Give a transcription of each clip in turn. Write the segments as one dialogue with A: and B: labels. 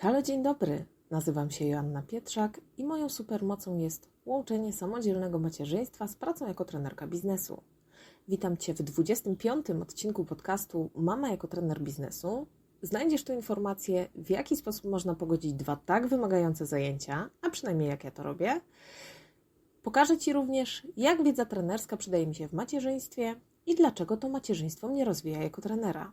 A: Halo, dzień dobry. Nazywam się Joanna Pietrzak i moją supermocą jest łączenie samodzielnego macierzyństwa z pracą jako trenerka biznesu. Witam Cię w 25. odcinku podcastu Mama jako trener biznesu. Znajdziesz tu informacje, w jaki sposób można pogodzić dwa tak wymagające zajęcia, a przynajmniej jak ja to robię. Pokażę Ci również, jak wiedza trenerska przydaje mi się w macierzyństwie i dlaczego to macierzyństwo mnie rozwija jako trenera.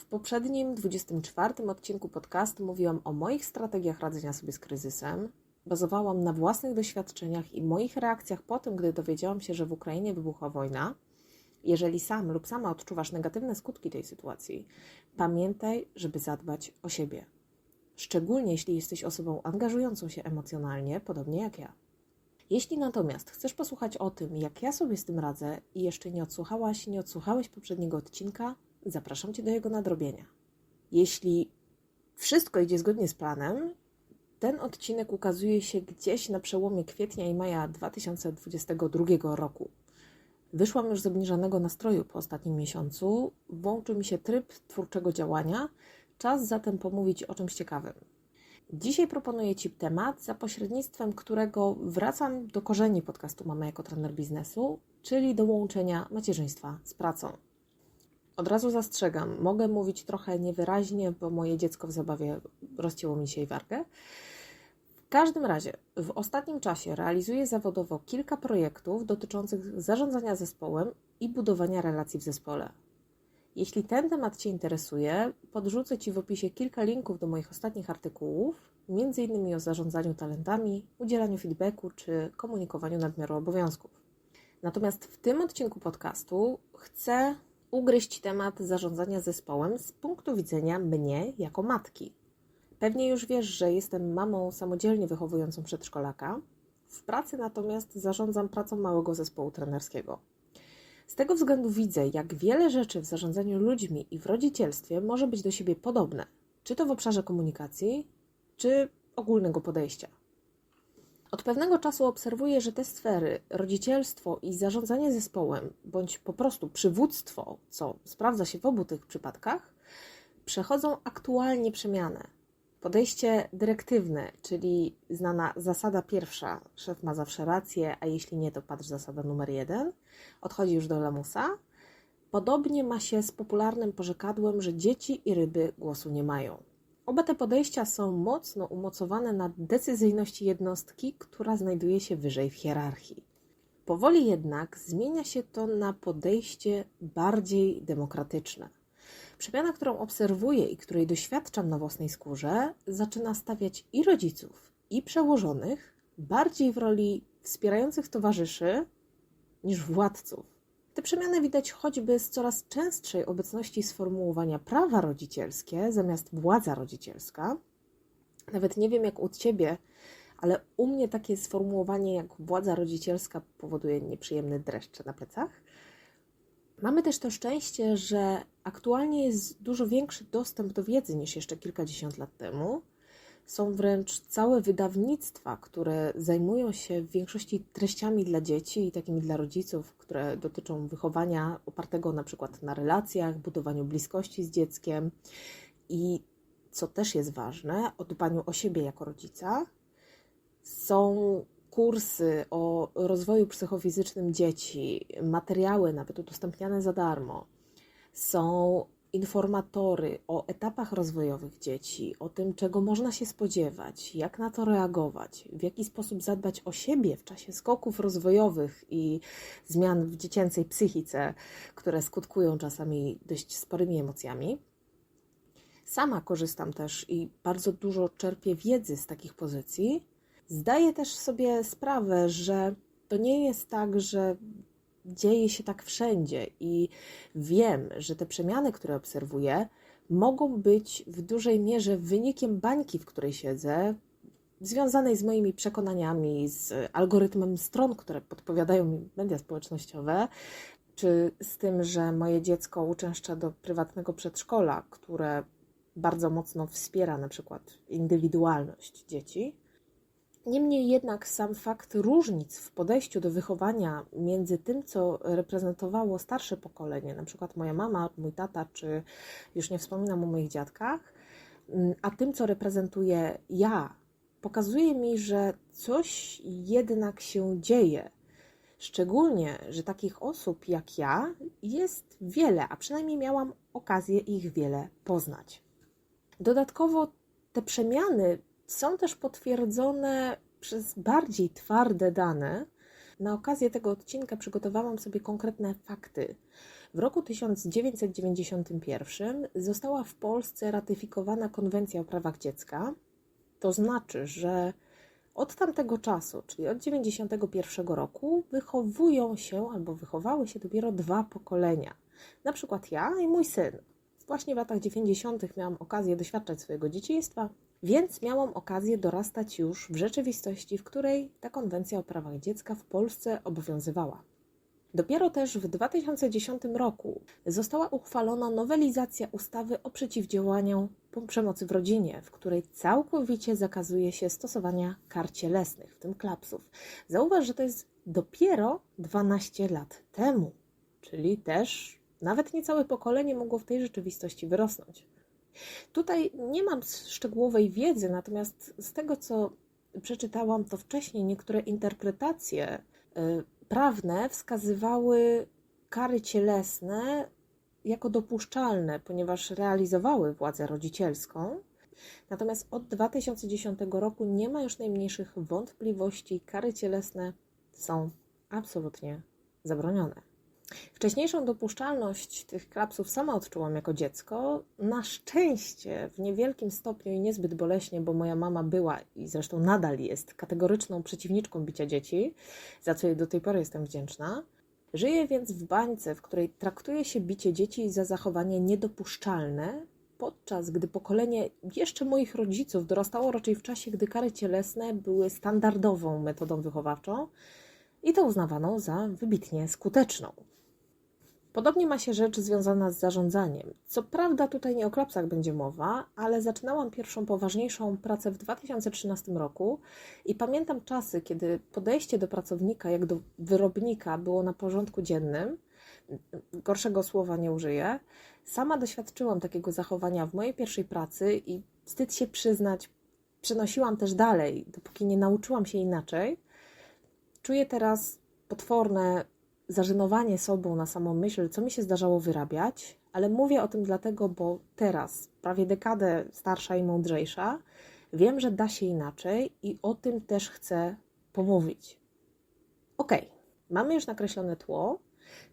A: W poprzednim 24 odcinku podcastu mówiłam o moich strategiach radzenia sobie z kryzysem. Bazowałam na własnych doświadczeniach i moich reakcjach po tym, gdy dowiedziałam się, że w Ukrainie wybuchła wojna. Jeżeli sam lub sama odczuwasz negatywne skutki tej sytuacji, pamiętaj, żeby zadbać o siebie. Szczególnie jeśli jesteś osobą angażującą się emocjonalnie, podobnie jak ja. Jeśli natomiast chcesz posłuchać o tym, jak ja sobie z tym radzę i jeszcze nie odsłuchałaś, nie odsłuchałeś poprzedniego odcinka, zapraszam Cię do jego nadrobienia. Jeśli wszystko idzie zgodnie z planem, ten odcinek ukazuje się gdzieś na przełomie kwietnia i maja 2022 roku. Wyszłam już z obniżonego nastroju po ostatnim miesiącu, włączył mi się tryb twórczego działania, czas zatem pomówić o czymś ciekawym. Dzisiaj proponuję Ci temat, za pośrednictwem którego wracam do korzeni podcastu Mama jako trener biznesu, czyli do łączenia macierzyństwa z pracą. Od razu zastrzegam, mogę mówić trochę niewyraźnie, bo moje dziecko w zabawie rozcięło mi dzisiaj wargę. W każdym razie, w ostatnim czasie realizuję zawodowo kilka projektów dotyczących zarządzania zespołem i budowania relacji w zespole. Jeśli ten temat Cię interesuje, podrzucę Ci w opisie kilka linków do moich ostatnich artykułów, m.in. o zarządzaniu talentami, udzielaniu feedbacku czy komunikowaniu nadmiaru obowiązków. Natomiast w tym odcinku podcastu chcę ugryźć temat zarządzania zespołem z punktu widzenia mnie jako matki. Pewnie już wiesz, że jestem mamą samodzielnie wychowującą przedszkolaka. W pracy natomiast zarządzam pracą małego zespołu trenerskiego. Z tego względu widzę, jak wiele rzeczy w zarządzaniu ludźmi i w rodzicielstwie może być do siebie podobne, czy to w obszarze komunikacji, czy ogólnego podejścia. Od pewnego czasu obserwuję, że te sfery, rodzicielstwo i zarządzanie zespołem, bądź po prostu przywództwo, co sprawdza się w obu tych przypadkach, przechodzą aktualnie przemianę. Podejście dyrektywne, czyli znana zasada pierwsza, szef ma zawsze rację, a jeśli nie, to patrz zasada numer jeden, odchodzi już do lamusa. Podobnie ma się z popularnym porzekadłem, że dzieci i ryby głosu nie mają. Oba te podejścia są mocno umocowane na decyzyjności jednostki, która znajduje się wyżej w hierarchii. Powoli jednak zmienia się to na podejście bardziej demokratyczne. Przemiana, którą obserwuję i której doświadczam na własnej skórze, zaczyna stawiać i rodziców, i przełożonych bardziej w roli wspierających towarzyszy niż władców. Te przemiany widać choćby z coraz częstszej obecności sformułowania prawa rodzicielskie zamiast władza rodzicielska. Nawet nie wiem jak u ciebie, ale u mnie takie sformułowanie jak władza rodzicielska powoduje nieprzyjemny dreszcz na plecach. Mamy też to szczęście, że aktualnie jest dużo większy dostęp do wiedzy niż jeszcze kilkadziesiąt lat temu. Są wręcz całe wydawnictwa, które zajmują się w większości treściami dla dzieci i takimi dla rodziców, które dotyczą wychowania opartego na przykład na relacjach, budowaniu bliskości z dzieckiem i co też jest ważne, o dbaniu o siebie jako rodzica. Są kursy o rozwoju psychofizycznym dzieci, materiały nawet udostępniane za darmo. Są informatory o etapach rozwojowych dzieci, o tym, czego można się spodziewać, jak na to reagować, w jaki sposób zadbać o siebie w czasie skoków rozwojowych i zmian w dziecięcej psychice, które skutkują czasami dość sporymi emocjami. Sama korzystam też i bardzo dużo czerpię wiedzy z takich pozycji. Zdaję też sobie sprawę, że to nie jest tak, że dzieje się tak wszędzie i wiem, że te przemiany, które obserwuję, mogą być w dużej mierze wynikiem bańki, w której siedzę, związanej z moimi przekonaniami, z algorytmem stron, które podpowiadają mi media społecznościowe, czy z tym, że moje dziecko uczęszcza do prywatnego przedszkola, które bardzo mocno wspiera na przykład indywidualność dzieci. Niemniej jednak sam fakt różnic w podejściu do wychowania między tym, co reprezentowało starsze pokolenie, na przykład moja mama, mój tata, czy już nie wspominam o moich dziadkach, mm, a tym, co reprezentuję ja, pokazuje mi, że coś jednak się dzieje. Szczególnie, że takich osób jak ja jest wiele, a przynajmniej miałam okazję ich wiele poznać. Dodatkowo te przemiany są też potwierdzone przez bardziej twarde dane. Na okazję tego odcinka przygotowałam sobie konkretne fakty. W roku 1991 została w Polsce ratyfikowana Konwencja o prawach dziecka. To znaczy, że od tamtego czasu, czyli od 91 roku, wychowują się albo wychowały się dopiero dwa pokolenia. Na przykład ja i mój syn. Właśnie w latach 90. miałam okazję doświadczać swojego dzieciństwa, więc miałam okazję dorastać już w rzeczywistości, w której ta konwencja o prawach dziecka w Polsce obowiązywała. Dopiero też w 2010 roku została uchwalona nowelizacja ustawy o przeciwdziałaniu przemocy w rodzinie, w której całkowicie zakazuje się stosowania kar cielesnych, w tym klapsów. Zauważ, że to jest dopiero 12 lat temu, czyli też nawet niecałe pokolenie mogło w tej rzeczywistości wyrosnąć. Tutaj nie mam szczegółowej wiedzy, natomiast z tego, co przeczytałam, to wcześniej niektóre interpretacje y, prawne wskazywały kary cielesne jako dopuszczalne, ponieważ realizowały władzę rodzicielską. Natomiast od 2010 roku nie ma już najmniejszych wątpliwości, kary cielesne są absolutnie zabronione. Wcześniejszą dopuszczalność tych klapsów sama odczułam jako dziecko. Na szczęście w niewielkim stopniu i niezbyt boleśnie, bo moja mama była i zresztą nadal jest kategoryczną przeciwniczką bicia dzieci, za co jej do tej pory jestem wdzięczna. Żyję więc w bańce, w której traktuje się bicie dzieci za zachowanie niedopuszczalne, podczas gdy pokolenie jeszcze moich rodziców dorastało raczej w czasie, gdy kary cielesne były standardową metodą wychowawczą i to uznawano za wybitnie skuteczną. Podobnie ma się rzecz związana z zarządzaniem. Co prawda tutaj nie o klapsach będzie mowa, ale zaczynałam pierwszą poważniejszą pracę w 2013 roku i pamiętam czasy, kiedy podejście do pracownika jak do wyrobnika było na porządku dziennym. Gorszego słowa nie użyję. Sama doświadczyłam takiego zachowania w mojej pierwszej pracy i wstyd się przyznać, przenosiłam też dalej, dopóki nie nauczyłam się inaczej. Czuję teraz potworne zażenowanie sobą na samą myśl, co mi się zdarzało wyrabiać, ale mówię o tym dlatego, bo teraz, prawie dekadę starsza i mądrzejsza, wiem, że da się inaczej i o tym też chcę pomówić. Ok, mamy już nakreślone tło,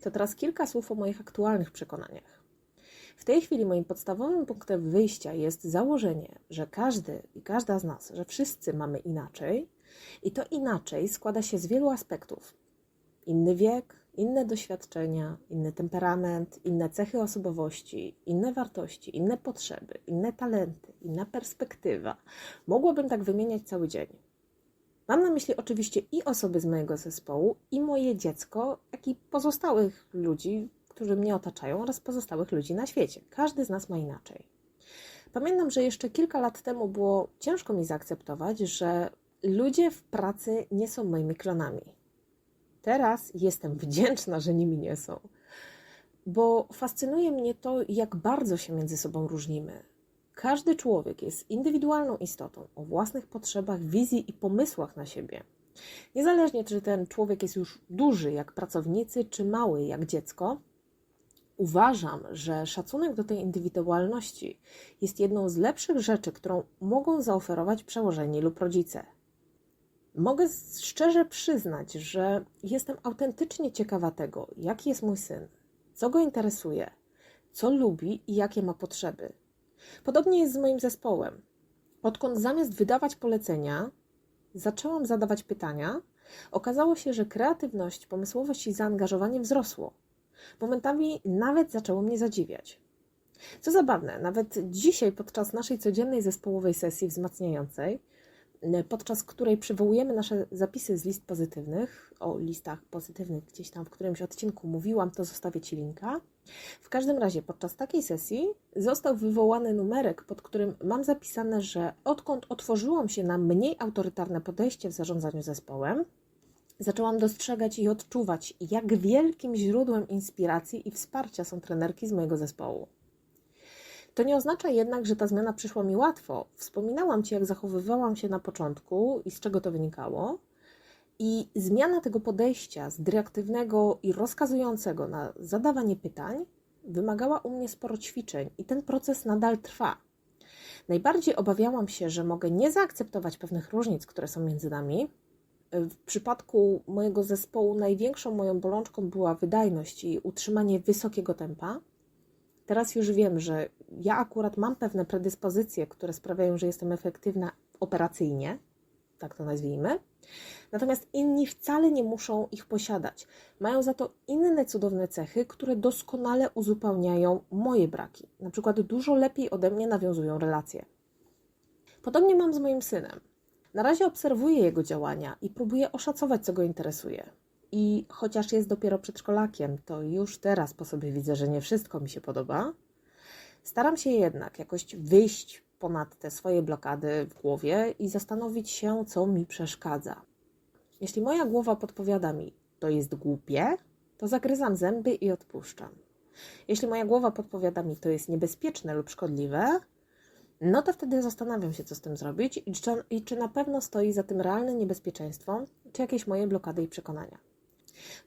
A: to teraz kilka słów o moich aktualnych przekonaniach. W tej chwili moim podstawowym punktem wyjścia jest założenie, że każdy i każda z nas, że wszyscy mamy inaczej, i to inaczej składa się z wielu aspektów. Inny wiek, inne doświadczenia, inny temperament, inne cechy osobowości, inne wartości, inne potrzeby, inne talenty, inna perspektywa. Mogłabym tak wymieniać cały dzień. Mam na myśli oczywiście i osoby z mojego zespołu, i moje dziecko, jak i pozostałych ludzi, którzy mnie otaczają, oraz pozostałych ludzi na świecie. Każdy z nas ma inaczej. Pamiętam, że jeszcze kilka lat temu było ciężko mi zaakceptować, że ludzie w pracy nie są moimi klonami Teraz jestem wdzięczna, że nimi nie są, bo fascynuje mnie to, jak bardzo się między sobą różnimy. Każdy człowiek jest indywidualną istotą o własnych potrzebach, wizji i pomysłach na siebie. Niezależnie, czy ten człowiek jest już duży jak pracownicy, czy mały jak dziecko, uważam, że szacunek do tej indywidualności jest jedną z lepszych rzeczy, którą mogą zaoferować przełożeni lub rodzice. Mogę szczerze przyznać, że jestem autentycznie ciekawa tego, jaki jest mój syn, co go interesuje, co lubi i jakie ma potrzeby. Podobnie jest z moim zespołem. Odkąd zamiast wydawać polecenia, zaczęłam zadawać pytania, okazało się, że kreatywność, pomysłowość i zaangażowanie wzrosło. Momentami nawet zaczęło mnie zadziwiać. Co zabawne, nawet dzisiaj podczas naszej codziennej zespołowej sesji wzmacniającej podczas której przywołujemy nasze zapisy z list pozytywnych. O listach pozytywnych gdzieś tam w którymś odcinku mówiłam, to zostawię Ci linka. W każdym razie podczas takiej sesji został wywołany numerek, pod którym mam zapisane, że odkąd otworzyłam się na mniej autorytarne podejście w zarządzaniu zespołem, zaczęłam dostrzegać i odczuwać, jak wielkim źródłem inspiracji i wsparcia są trenerki z mojego zespołu. To nie oznacza jednak, że ta zmiana przyszła mi łatwo. Wspominałam Ci, jak zachowywałam się na początku i z czego to wynikało. I zmiana tego podejścia z dyrektywnego i rozkazującego na zadawanie pytań wymagała u mnie sporo ćwiczeń i ten proces nadal trwa. Najbardziej obawiałam się, że mogę nie zaakceptować pewnych różnic, które są między nami. W przypadku mojego zespołu największą moją bolączką była wydajność i utrzymanie wysokiego tempa. Teraz już wiem, że ja akurat mam pewne predyspozycje, które sprawiają, że jestem efektywna operacyjnie, tak to nazwijmy. Natomiast inni wcale nie muszą ich posiadać. Mają za to inne cudowne cechy, które doskonale uzupełniają moje braki. Na przykład dużo lepiej ode mnie nawiązują relacje. Podobnie mam z moim synem. Na razie obserwuję jego działania i próbuję oszacować, co go interesuje. I chociaż jest dopiero przedszkolakiem, to już teraz po sobie widzę, że nie wszystko mi się podoba. Staram się jednak jakoś wyjść ponad te swoje blokady w głowie i zastanowić się, co mi przeszkadza. Jeśli moja głowa podpowiada mi, to jest głupie, to zagryzam zęby i odpuszczam. Jeśli moja głowa podpowiada mi, to jest niebezpieczne lub szkodliwe, no to wtedy zastanawiam się, co z tym zrobić i czy, i czy na pewno stoi za tym realne niebezpieczeństwo, czy jakieś moje blokady i przekonania.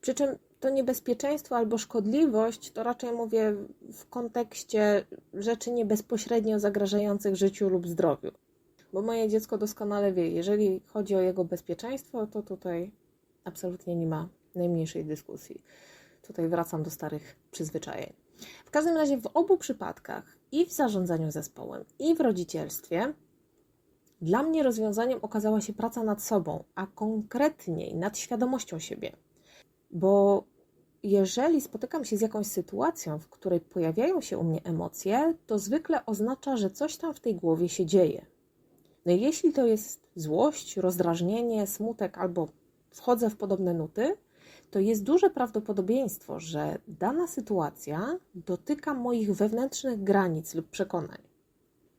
A: Przy czym to niebezpieczeństwo albo szkodliwość to raczej mówię w kontekście rzeczy nie bezpośrednio zagrażających życiu lub zdrowiu. Bo moje dziecko doskonale wie, jeżeli chodzi o jego bezpieczeństwo, to tutaj absolutnie nie ma najmniejszej dyskusji. Tutaj wracam do starych przyzwyczajeń. W każdym razie w obu przypadkach, i w zarządzaniu zespołem, i w rodzicielstwie, dla mnie rozwiązaniem okazała się praca nad sobą, a konkretniej nad świadomością siebie. Bo jeżeli spotykam się z jakąś sytuacją, w której pojawiają się u mnie emocje, to zwykle oznacza, że coś tam w tej głowie się dzieje. No i jeśli to jest złość, rozdrażnienie, smutek albo wchodzę w podobne nuty, to jest duże prawdopodobieństwo, że dana sytuacja dotyka moich wewnętrznych granic lub przekonań.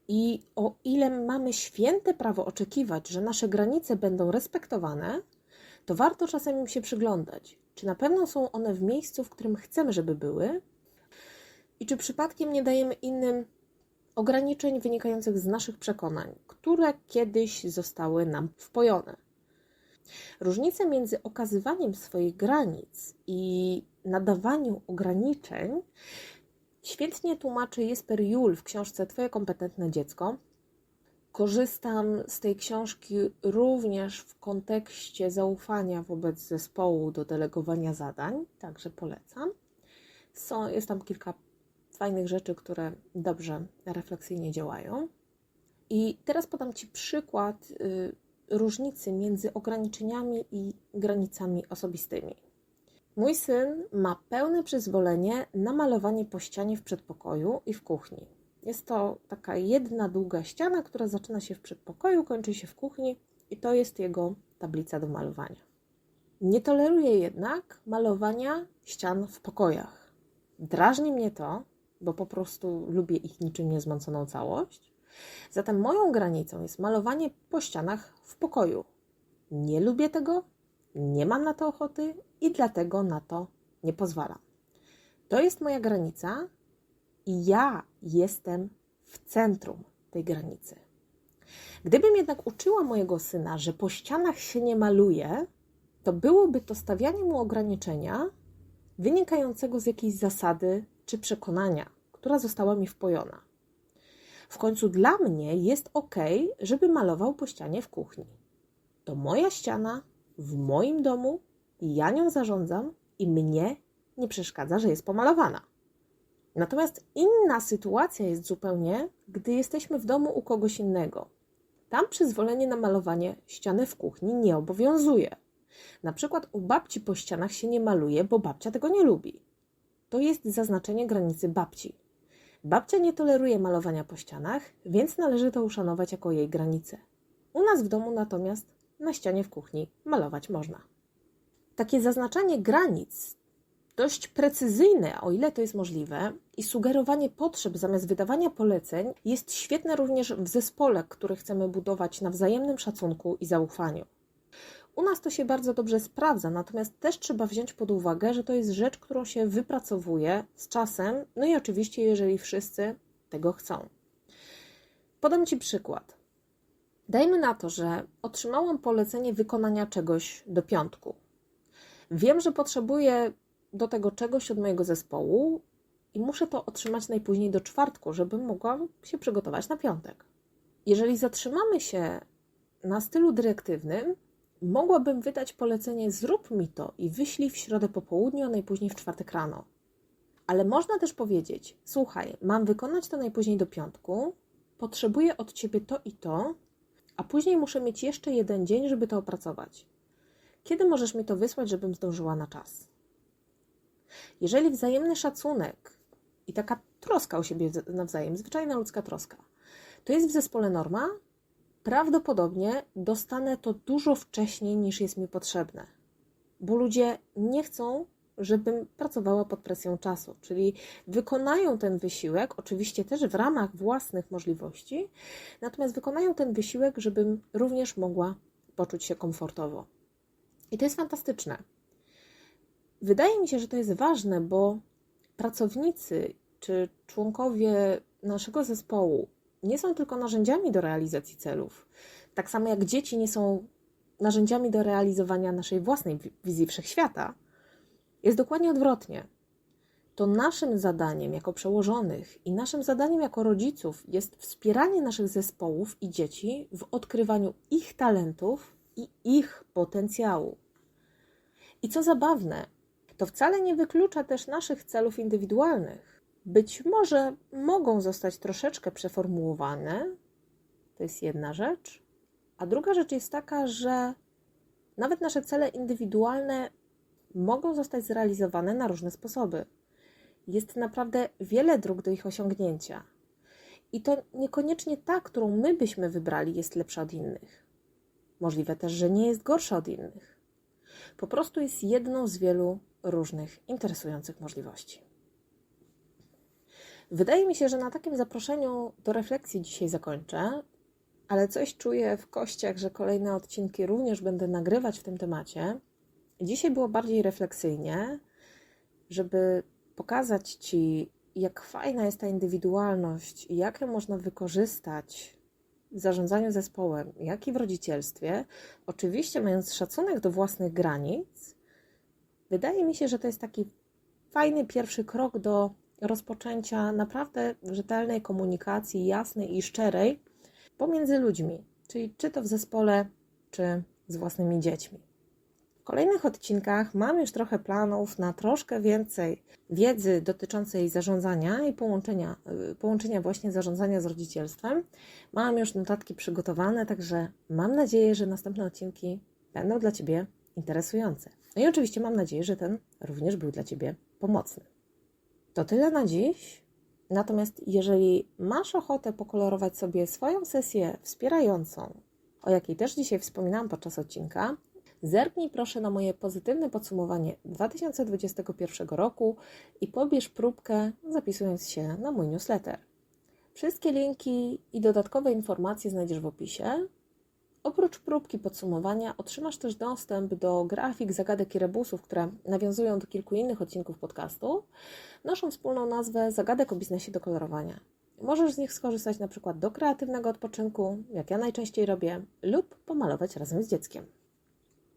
A: I o ile mamy święte prawo oczekiwać, że nasze granice będą respektowane, to warto czasem im się przyglądać. Czy na pewno są one w miejscu, w którym chcemy, żeby były? I czy przypadkiem nie dajemy innym ograniczeń wynikających z naszych przekonań, które kiedyś zostały nam wpojone? Różnica między okazywaniem swoich granic i nadawaniem ograniczeń świetnie tłumaczy Jesper Juhl w książce Twoje kompetentne dziecko. Korzystam z tej książki również w kontekście zaufania wobec zespołu do delegowania zadań, także polecam. Są, jest tam kilka fajnych rzeczy, które dobrze refleksyjnie działają. I teraz podam Ci przykład y, różnicy między ograniczeniami i granicami osobistymi. Mój syn ma pełne przyzwolenie na malowanie po ścianie w przedpokoju i w kuchni. Jest to taka jedna długa ściana, która zaczyna się w przedpokoju, kończy się w kuchni i to jest jego tablica do malowania. Nie toleruje jednak malowania ścian w pokojach. Drażni mnie to, bo po prostu lubię ich niczym niezmąconą całość. Zatem moją granicą jest malowanie po ścianach w pokoju. Nie lubię tego, nie mam na to ochoty i dlatego na to nie pozwalam. To jest moja granica i ja jestem w centrum tej granicy. Gdybym jednak uczyła mojego syna, że po ścianach się nie maluje, to byłoby to stawianie mu ograniczenia wynikającego z jakiejś zasady czy przekonania, która została mi wpojona. W końcu dla mnie jest ok, żeby malował po ścianie w kuchni. To moja ściana w moim domu, ja nią zarządzam i mnie nie przeszkadza, że jest pomalowana. Natomiast inna sytuacja jest zupełnie, gdy jesteśmy w domu u kogoś innego. Tam przyzwolenie na malowanie ściany w kuchni nie obowiązuje. Na przykład u babci po ścianach się nie maluje, bo babcia tego nie lubi. To jest zaznaczenie granicy babci. Babcia nie toleruje malowania po ścianach, więc należy to uszanować jako jej granicę. U nas w domu natomiast na ścianie w kuchni malować można. Takie zaznaczanie granic, dość precyzyjne, o ile to jest możliwe, i sugerowanie potrzeb zamiast wydawania poleceń jest świetne również w zespole, który chcemy budować na wzajemnym szacunku i zaufaniu. U nas to się bardzo dobrze sprawdza, natomiast też trzeba wziąć pod uwagę, że to jest rzecz, którą się wypracowuje z czasem, no i oczywiście, jeżeli wszyscy tego chcą. Podam Ci przykład. Dajmy na to, że otrzymałam polecenie wykonania czegoś do piątku. Wiem, że potrzebuję do tego czegoś od mojego zespołu i muszę to otrzymać najpóźniej do czwartku, żebym mogła się przygotować na piątek. Jeżeli zatrzymamy się na stylu dyrektywnym, mogłabym wydać polecenie: zrób mi to i wyślij w środę po południu, a najpóźniej w czwartek rano. Ale można też powiedzieć: Słuchaj, mam wykonać to najpóźniej do piątku, potrzebuję od ciebie to i to, a później muszę mieć jeszcze jeden dzień, żeby to opracować. Kiedy możesz mi to wysłać, żebym zdążyła na czas? Jeżeli wzajemny szacunek i taka troska o siebie nawzajem, zwyczajna ludzka troska, to jest w zespole norma, prawdopodobnie dostanę to dużo wcześniej niż jest mi potrzebne, bo ludzie nie chcą, żebym pracowała pod presją czasu, czyli wykonają ten wysiłek, oczywiście też w ramach własnych możliwości, natomiast wykonają ten wysiłek, żebym również mogła poczuć się komfortowo. I to jest fantastyczne. Wydaje mi się, że to jest ważne, bo pracownicy czy członkowie naszego zespołu nie są tylko narzędziami do realizacji celów. Tak samo jak dzieci nie są narzędziami do realizowania naszej własnej wizji wszechświata. Jest dokładnie odwrotnie. To naszym zadaniem jako przełożonych i naszym zadaniem jako rodziców jest wspieranie naszych zespołów i dzieci w odkrywaniu ich talentów i ich potencjału. I co zabawne, to wcale nie wyklucza też naszych celów indywidualnych. Być może mogą zostać troszeczkę przeformułowane, to jest jedna rzecz, a druga rzecz jest taka, że nawet nasze cele indywidualne mogą zostać zrealizowane na różne sposoby. Jest naprawdę wiele dróg do ich osiągnięcia. I to niekoniecznie ta, którą my byśmy wybrali, jest lepsza od innych. Możliwe też, że nie jest gorsza od innych. Po prostu jest jedną z wielu różnych interesujących możliwości. Wydaje mi się, że na takim zaproszeniu do refleksji dzisiaj zakończę, ale coś czuję w kościach, że kolejne odcinki również będę nagrywać w tym temacie. Dzisiaj było bardziej refleksyjnie, żeby pokazać Ci, jak fajna jest ta indywidualność i jak ją można wykorzystać w zarządzaniu zespołem, jak i w rodzicielstwie. Oczywiście, mając szacunek do własnych granic, wydaje mi się, że to jest taki fajny pierwszy krok do rozpoczęcia naprawdę rzetelnej komunikacji, jasnej i szczerej pomiędzy ludźmi, czyli czy to w zespole, czy z własnymi dziećmi. W kolejnych odcinkach mam już trochę planów na troszkę więcej wiedzy dotyczącej zarządzania i połączenia, y, połączenia właśnie zarządzania z rodzicielstwem. Mam już notatki przygotowane, także mam nadzieję, że następne odcinki będą dla Ciebie interesujące. No i oczywiście mam nadzieję, że ten również był dla Ciebie pomocny. To tyle na dziś. Natomiast jeżeli masz ochotę pokolorować sobie swoją sesję wspierającą, o jakiej też dzisiaj wspominałam podczas odcinka, Zerknij proszę na moje pozytywne podsumowanie 2021 roku i pobierz próbkę zapisując się na mój newsletter. Wszystkie linki i dodatkowe informacje znajdziesz w opisie. Oprócz próbki podsumowania otrzymasz też dostęp do grafik, zagadek i rebusów, które nawiązują do kilku innych odcinków podcastu. Naszą wspólną nazwę Zagadek o biznesie do kolorowania. Możesz z nich skorzystać na przykład do kreatywnego odpoczynku, jak ja najczęściej robię, lub pomalować razem z dzieckiem.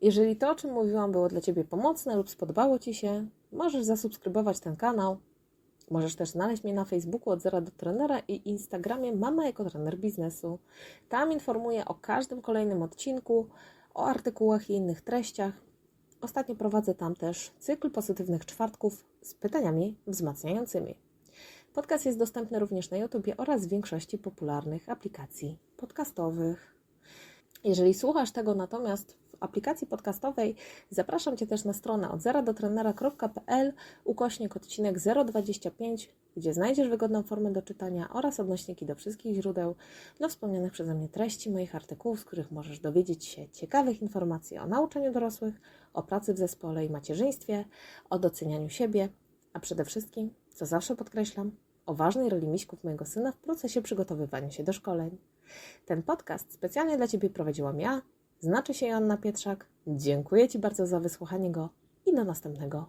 A: Jeżeli to, o czym mówiłam, było dla Ciebie pomocne lub spodobało Ci się, możesz zasubskrybować ten kanał. Możesz też znaleźć mnie na Facebooku od zera do trenera i Instagramie Mama jako trener biznesu. Tam informuję o każdym kolejnym odcinku, o artykułach i innych treściach. Ostatnio prowadzę tam też cykl pozytywnych czwartków z pytaniami wzmacniającymi. Podcast jest dostępny również na YouTube oraz w większości popularnych aplikacji podcastowych. Jeżeli słuchasz tego natomiast aplikacji podcastowej zapraszam Cię też na stronę od zera ukośnik odcinek 025, gdzie znajdziesz wygodną formę do czytania oraz odnośniki do wszystkich źródeł do wspomnianych przeze mnie treści moich artykułów, z których możesz dowiedzieć się ciekawych informacji o nauczaniu dorosłych, o pracy w zespole i macierzyństwie, o docenianiu siebie, a przede wszystkim, co zawsze podkreślam, o ważnej roli miśków mojego syna w procesie przygotowywania się do szkoleń. Ten podcast specjalnie dla Ciebie prowadziłam ja, Znaczy się Joanna Pietrzak. Dziękuję Ci bardzo za wysłuchanie go i do następnego